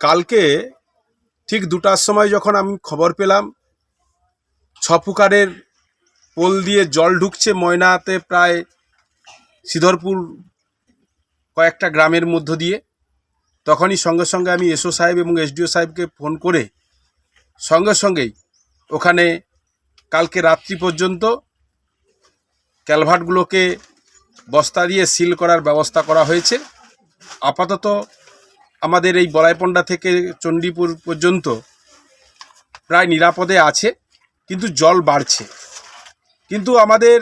কালকে ঠিক দুটার সময় যখন আমি খবর পেলাম, ছপুকারের পোল দিয়ে জল ঢুকছে ময়নাতে প্রায় সিধরপুর কয়েকটা গ্রামের মধ্য দিয়ে, তখনই সঙ্গে সঙ্গে আমি এসও সাহেব এবং এসডিও সাহেবকে ফোন করে সঙ্গে সঙ্গেই ওখানে কালকে রাত্রি পর্যন্ত ক্যালভার্টগুলোকে বস্তা দিয়ে সিল করার ব্যবস্থা করা হয়েছে। আপাতত আমাদের এই বলাইপন্ডা থেকে চণ্ডীপুর পর্যন্ত প্রায় নিরাপদে আছে, কিন্তু জল বাড়ছে। কিন্তু আমাদের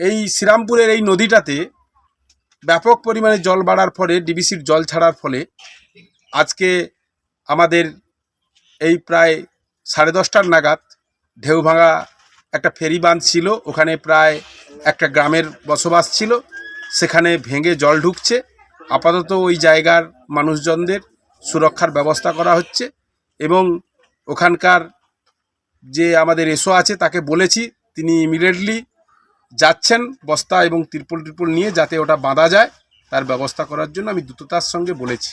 এই শ্রীরামপুরের এই নদীটাতে ব্যাপক পরিমাণে জল বাড়ার ফলে, ডিবিসির জল ছাড়ার ফলে আজকে আমাদের এই প্রায় সাড়ে দশটার নাগাদ ঢেউভাঙা একটা ফেরি বাঁধ ছিল, ওখানে প্রায় একটা গ্রামের বসবাস ছিল। সেখানে ভেঙে জল ঢুকছে। আপাতত ওই জায়গার মানুষজনদের সুরক্ষার ব্যবস্থা করা হচ্ছে এবং ওখানকার যে আমাদের এসো আছে তাকে বলেছি, তিনি ইমিডিয়েটলি যাচ্ছেন বস্তা এবং তিরপল টিরপল নিয়ে যাতে ওটা বাঁধা যায়। তার ব্যবস্থা করার জন্য আমি দ্রুততার সঙ্গে বলেছি।